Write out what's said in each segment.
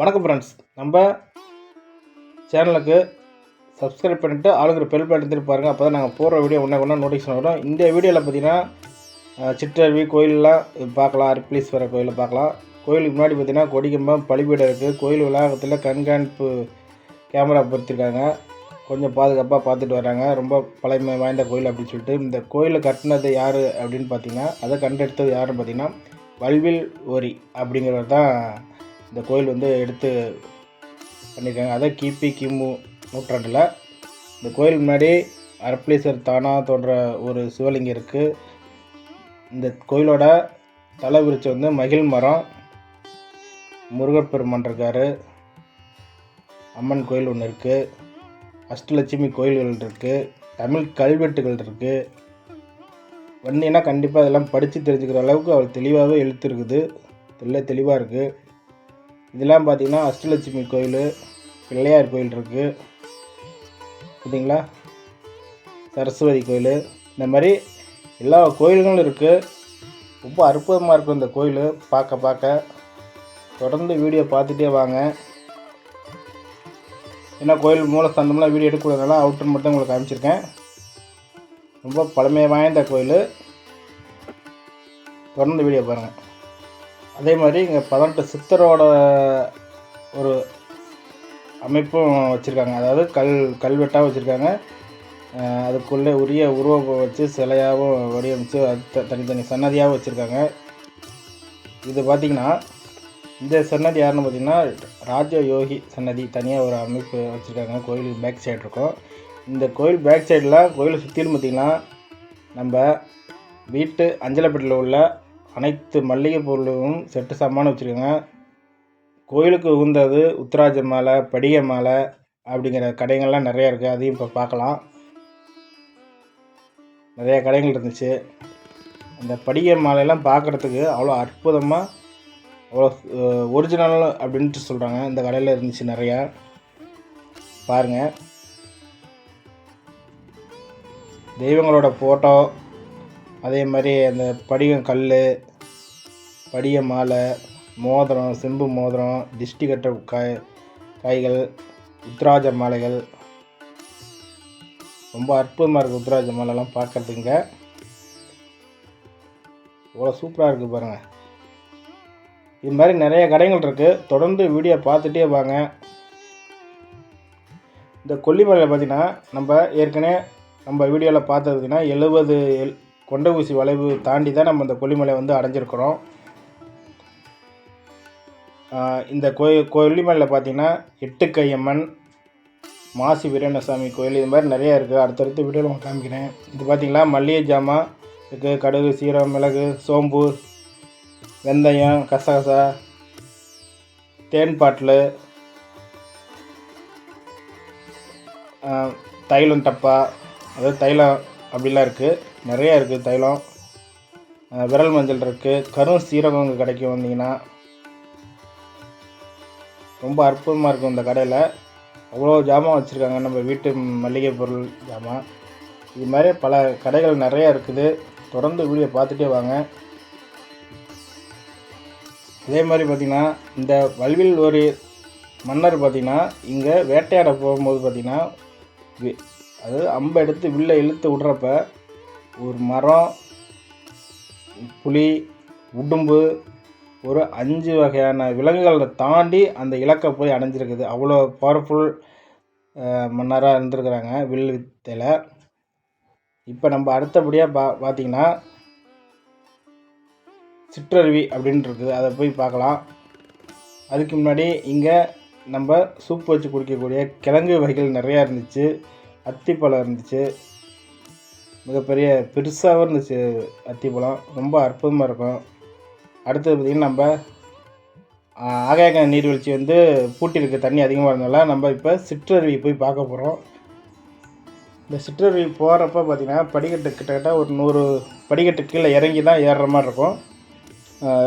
வணக்கம் ஃப்ரெண்ட்ஸ் நம்ம சேனலுக்கு சப்ஸ்கிரைப் பண்ணிவிட்டு ஆளுங்கிற பெல் பட்டன் பாருங்கள் அப்போ தான் நாங்கள் போகிற வீடியோ ஒன்றா ஒன்றா நோட்டிஃபிகேஷன் வரும். இந்த வீடியோவில் பார்த்தீங்கன்னா சிற்றருவி கோயிலெலாம் பார்க்கலாம். அரிப்ளீஸ்வரர் கோயிலில் பார்க்கலாம். கோயிலுக்கு முன்னாடி பார்த்தீங்கன்னா கொடிக்கம்பம் பலிபீடம் இருக்குது கோயில் வளாகத்தில் கண்காணிப்பு கேமரா பொறுத்திருக்காங்க கொஞ்சம் பாதுகாப்பாக பார்த்துட்டு வராங்க. ரொம்ப பழமை வாய்ந்த கோயில் அப்படின்னு சொல்லிட்டு. இந்த கோயிலை கட்டினது யார் அப்படின்னு பார்த்தீங்கன்னா அதை கண்டெடுத்தது யாருன்னு பார்த்தீங்கன்னா வல்வில் ஓரி அப்படிங்கிறவர் தான் இந்த கோயில் வந்து எடுத்து பண்ணியிருக்காங்க. அதான் கிபி கிமு நூற்றாண்டில். இந்த கோயில் முன்னாடி அரப்ளீசர் தானா தோன்ற ஒரு சிவலிங்கம் இருக்குது இந்த கோயிலோட தலை விரிச்சு வந்து மகிழ் மரம். முருகப்பெருமான் இருக்கார். அம்மன் கோயில் ஒன்று இருக்குது அஷ்டலட்சுமி கோயில்கள் இருக்குது தமிழ் கல்வெட்டுகள் இருக்குது வந்தீங்கன்னா கண்டிப்பாக அதெல்லாம் படித்து தெரிஞ்சுக்கிற அளவுக்கு அவள் தெளிவாகவே எழுத்து இருக்குது தெல்ல தெளிவாக இருக்குது இதெல்லாம் பார்த்தீங்கன்னா அஷ்டலட்சுமி கோயில் பிள்ளையார் கோயில் இருக்குது பார்த்தீங்களா? சரஸ்வதி கோயில். இந்த மாதிரி எல்லா கோயில்களும் இருக்குது ரொம்ப அற்புதமாக இருக்கும் இந்த கோயில். பார்க்க பார்க்க. தொடர்ந்து வீடியோ பார்த்துட்டே வாங்க. ஏன்னா கோயில் மூலஸ்தானம்லாம் வீடியோ எடுக்கக்கூடாதுனால அவுட்டர் மட்டும் உங்களுக்கு காமிச்சிருக்கேன். ரொம்ப பழமை வாய்ந்த கோயில். தொடர்ந்து வீடியோ பாருங்கள் அதே மாதிரி இங்கே பதினெட்டு சித்தரோட ஒரு அமைப்பும் வச்சுருக்காங்க. அதாவது கல் கல்வெட்டாக வச்சுருக்காங்க. அதுக்குள்ளே உரிய உருவம் வச்சு சிலையாகவும் வடிவமைச்சு அது தனித்தனி சன்னதியாகவும் வச்சுருக்காங்க. இது பார்த்திங்கன்னா இந்த சன்னதி யாருன்னு பார்த்திங்கன்னா ராஜ யோகி சன்னதி தனியாக ஒரு அமைப்பு வச்சுருக்காங்க. கோயில் பேக் சைடு இருக்கும். இந்த கோயில் பேக் சைடில் கோயிலை சுற்றிலும் பார்த்திங்கன்னா நம்ம வீட்டு அஞ்சலப்பட்டியில் உள்ள அனைத்து மல்லிகை பொருளும் செட்டு சாமானும் வச்சுருக்காங்க. கோயிலுக்கு உகந்தது உத்தராஜ மாலை படிகை மாலை அப்படிங்கிற கடைகள்லாம் நிறையா இருக்குது அதையும் இப்போ பார்க்கலாம். நிறைய கடைகள் இருந்துச்சு. அந்த படிகை மாலையெல்லாம் பார்க்குறதுக்கு அவ்வளோ அற்புதமாக அவ்வளோ ஒரிஜினல் அப்படின்ட்டு சொல்கிறாங்க இந்த கடையில் இருந்துச்சு நிறையா. பாருங்கள் தெய்வங்களோட ஃபோட்டோ அதே மாதிரி அந்த படிகம் கல் படிக மாலை மோதிரம் செம்பு மோதிரம் திஷ்டி கட்ட காய் காய்கள் உத்ராஜ மாலைகள். ரொம்ப அற்புதமாக இருக்குது உத்ராஜ மாலைலாம் பார்க்குறதுங்க. இவ்வளோ சூப்பராக இருக்குது பாருங்கள் இது மாதிரி நிறைய கடைகள் இருக்குது தொடர்ந்து வீடியோ பார்த்துட்டே வாங்க. இந்த கொல்லிமலையில் பார்த்தீங்கன்னா நம்ம ஏற்கனவே நம்ம வீடியோவில் பார்த்தது பார்த்தீங்கன்னா எழுபது எல் கொண்ட ஊசி வளைவு தாண்டி தான் நம்ம இந்த கொல்லிமலை வந்து அடைஞ்சிருக்கிறோம். இந்த கோயில் கொல்லிமலையில் பார்த்தீங்கன்னா எட்டுக்கையம்மன் மாசி வீரேணசாமி கோயில் இது மாதிரி நிறையா இருக்குது அடுத்தடுத்த வீடியோவில் உங்களுக்கு காமிக்கிறேன். இது பார்த்தீங்களா மல்லிகை ஜாமான் இருக்குது கடுகு சீரகம் மிளகு சோம்பு வெந்தயம் கசகசா தேன் பாட்டில் தைலம் டப்பா அதாவது தைலம் அப்படிலாம் இருக்குது நிறையா இருக்குது தைலம். விரல் மஞ்சள் இருக்குது கரும் சீரகம் இங்கே கிடைக்கும் வந்தீங்கன்னா ரொம்ப அற்புதமாக இருக்கும் இந்த கடையில். அவ்வளோ ஜாமான் வச்சுருக்காங்க நம்ம வீட்டு மளிகை பொருள் ஜாமான். இது மாதிரி பல கடைகள் நிறையா இருக்குது. தொடர்ந்து வீடியோ பார்த்துட்டே வாங்க. அதே மாதிரி பார்த்திங்கன்னா இந்த வல்வில் ஒரு மன்னர் பார்த்திங்கன்னா இங்கே வேட்டையாட போகும்போது பார்த்திங்கன்னா வி- அதாவது அம்பை எடுத்து வில்லை இழுத்து விட்றப்ப ஒரு மரம் புலி உடும்பு ஒரு அஞ்சு வகையான விலங்குகளை தாண்டி அந்த இலக்கை போய் அடைஞ்சிருக்குது. அவ்வளோ பவர்ஃபுல் மன்னராக இருந்திருக்கிறாங்க வில் வித்தையில். இப்போ நம்ம அடுத்தபடியாக பா பார்த்திங்கன்னா சிற்றருவி அப்படின்ட்டு இருக்குது. அதை போய் பார்க்கலாம். அதுக்கு முன்னாடி இங்கே நம்ம சூப் வச்சு குடிக்கக்கூடிய கிழங்கு வகைகள் நிறையா இருந்துச்சு. அத்திப்பழம் இருந்துச்சு. மிகப்பெரிய பெருசாகவும் இருந்துச்சு அத்திப்பழம் ரொம்ப அற்புதமாக இருக்கும். அடுத்தது பார்த்திங்கன்னா நம்ம ஆஹ், நீர்வீழ்ச்சி வந்து பூட்டியிருக்கு. தண்ணி அதிகமாக இருந்தனால நம்ம இப்போ சிற்றருவி போய் பார்க்க போகிறோம் இந்த சிற்றருவி போகிறப்ப பார்த்திங்கன்னா படிக்கட்டு கிட்டத்தட்ட ஒரு நூறு படிக்கட்டு கீழே இறங்கி தான் ஏறுற மாதிரி இருக்கும்.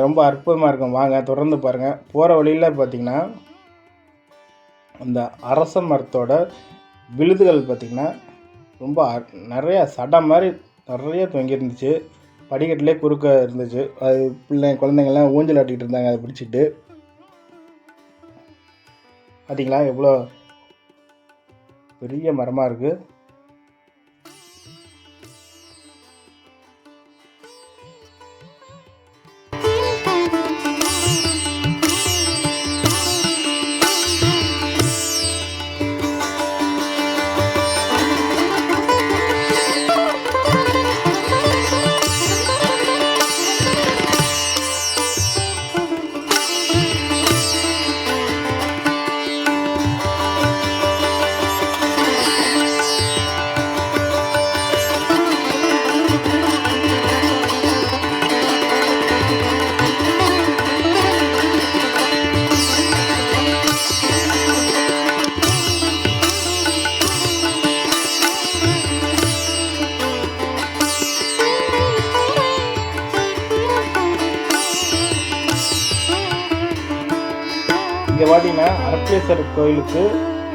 ரொம்ப அற்புதமாக இருக்கும். வாங்க தொடர்ந்து பாருங்கள் போகிற வழியில் பார்த்திங்கன்னா அந்த அரச மரத்தோட விழுதுகள் பார்த்திங்கன்னா ரொம்ப நிறையா சடை சடம் மாதிரி நிறைய தொங்கியிருந்துச்சு. படிக்கட்டிலே குறுக்க இருந்துச்சு. அது பிள்ளை குழந்தைங்கள்லாம் ஊஞ்சல் ஆட்டிகிட்டு இருந்தாங்க அதை பிடிச்சிட்டு பார்த்தீங்களா எவ்வளோ பெரிய மரமாக இருக்குது பார்த்தீங்கன்னா அரப்பேஸ்வரர் கோயிலுக்கு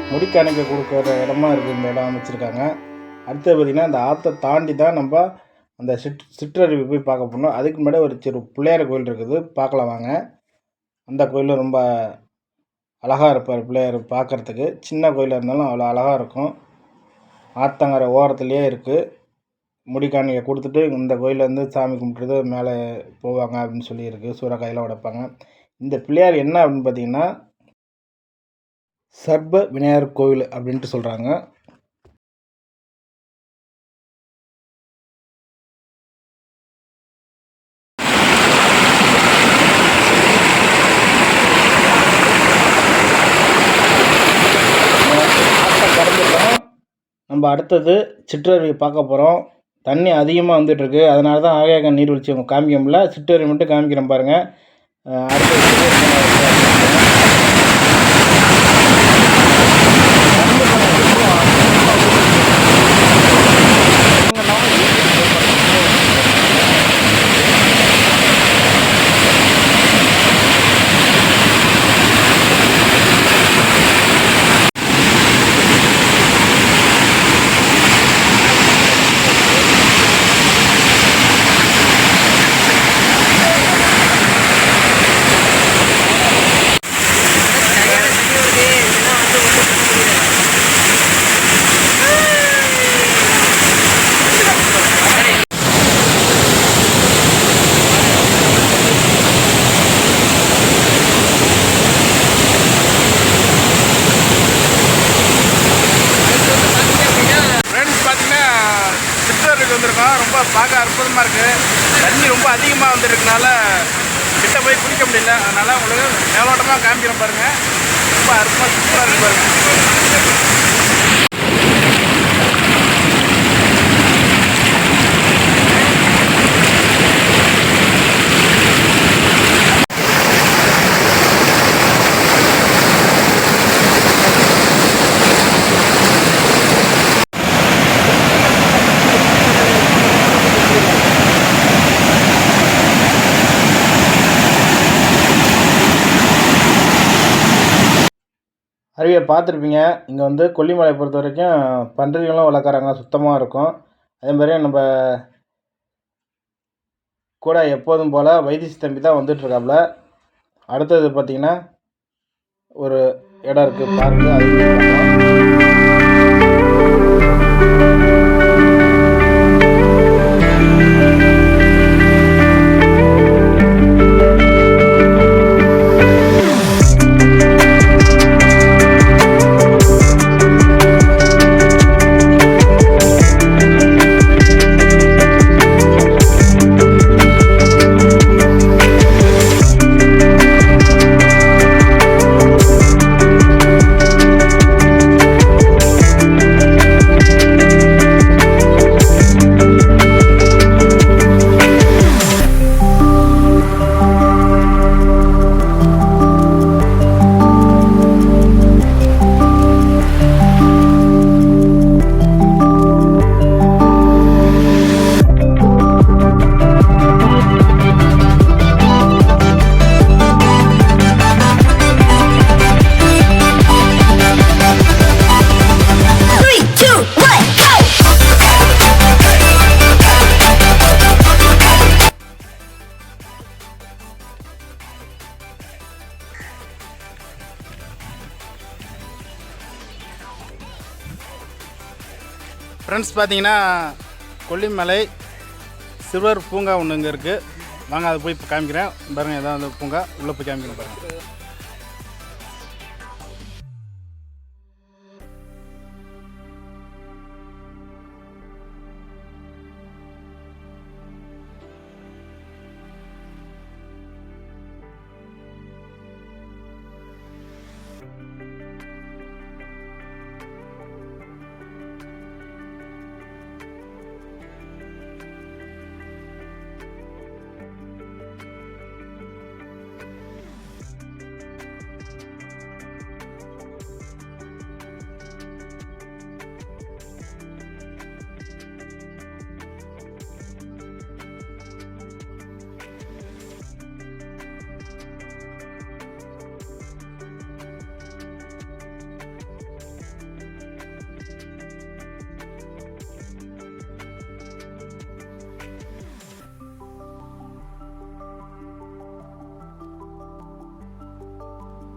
முடிக்கணக்க கொடுக்குற இடமா இருக்குது இந்த இடம் அமைச்சிருக்காங்க. அடுத்தது பார்த்தீங்கன்னா அந்த ஆற்றை தாண்டி தான் நம்ம அந்த சிற் சிற்றருவி போய் பார்க்க போனோம் அதுக்கு முன்னாடி ஒரு சிறு பிள்ளையார் கோயில் இருக்குது. பார்க்கலாம் வாங்க. அந்த கோயிலும் ரொம்ப அழகாக இருப்பார் பிள்ளையார் பார்க்குறதுக்கு. சின்ன கோயிலாக இருந்தாலும் அவ்வளோ அழகாக இருக்கும். ஆத்தங்கரை ஓரத்துலேயே இருக்குது முடிக்காணிக்கை கொடுத்துட்டு இந்த கோயிலில் வந்து சாமி கும்பிட்டுறது மேலே போவாங்க அப்படின்னு சொல்லியிருக்கு. இருக்குது உடைப்பாங்க. இந்த பிள்ளையார் என்ன அப்படின்னு பார்த்தீங்கன்னா சர்ப விநாயகர் கோவில் அப்படின்ட்டு சொல்கிறாங்க நம்ம அடுத்தது சிற்றருவி பார்க்க போகிறோம் தண்ணி அதிகமாக வந்துட்டுருக்கு. அதனால தான் ஆகையாக நீர்வீழ்ச்சி காமிக்க முடியல. சிற்றருவி மட்டும் காமிக்கிறேன் பாருங்கள் அடுத்தது ஃப்ரெண்ட்ஸ் பார்த்தீங்கன்னா சிற்றருக்கு வந்திருக்கோம் ரொம்ப பார்க்க அற்புதமாக இருக்குது தண்ணி ரொம்ப அதிகமாக வந்துருக்கனால கிட்ட போய் குளிக்க முடியல. அதனால் உங்களுக்கு மேலோட்டமாக காமிக்கிறேன் பாருங்கள் ரொம்ப அற்புதமாக சூப்பராக இருக்கு பாருங்க. அருவியை பார்த்துருப்பீங்க. இங்கே வந்து கொல்லிமலை பொறுத்த வரைக்கும் பன்றிகளும் வளர்க்குறாங்க. சுத்தமாக இருக்கும். அதே மாதிரி நம்ம கூட எப்போதும் போல் வைத்திய தம்பி தான் வந்துட்டுருக்காப்புல அடுத்தது பார்த்திங்கன்னா ஒரு இடம் இருக்குது பார்க்கு அது ஃப்ரெண்ட்ஸ் பார்த்தீங்கன்னா கொல்லிமலை சிறுவர் பூங்கா ஒன்று இங்கே இருக்குது வாங்க அதை போய் இப்போ காமிக்கிறேன். பாருங்கள் இதான் அந்த பூங்கா. உள்ளே போய் காமிக்கிறேன் பாருங்கள்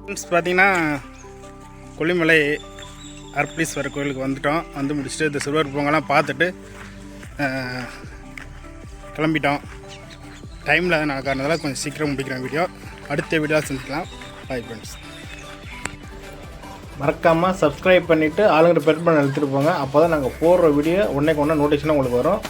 ஃப்ரெண்ட்ஸ் பார்த்தீங்கன்னா கொல்லிமலை அர்ப்பளீஸ்வரர் கோயிலுக்கு வந்துட்டோம். வந்து முடிச்சுட்டு இந்த சிறுவர் பூங்கெல்லாம் பார்த்துட்டு கிளம்பிட்டோம். டைமில் நான் காரணத்தால் கொஞ்சம் சீக்கிரம் முடிக்கிறேன் வீடியோ. அடுத்த வீடியோ செஞ்சுக்கலாம் பாய் ஃப்ரெண்ட்ஸ் மறக்காமல் சப்ஸ்கிரைப் பண்ணிவிட்டு ஆளுங்கிட்ட பெட் பண்ண எடுத்துகிட்டு போங்க. அப்போ தான் நாங்கள் போடுற வீடியோ உடனே கொண்டா நோட்டிஃபிகேஷன் உங்களுக்கு வரும்.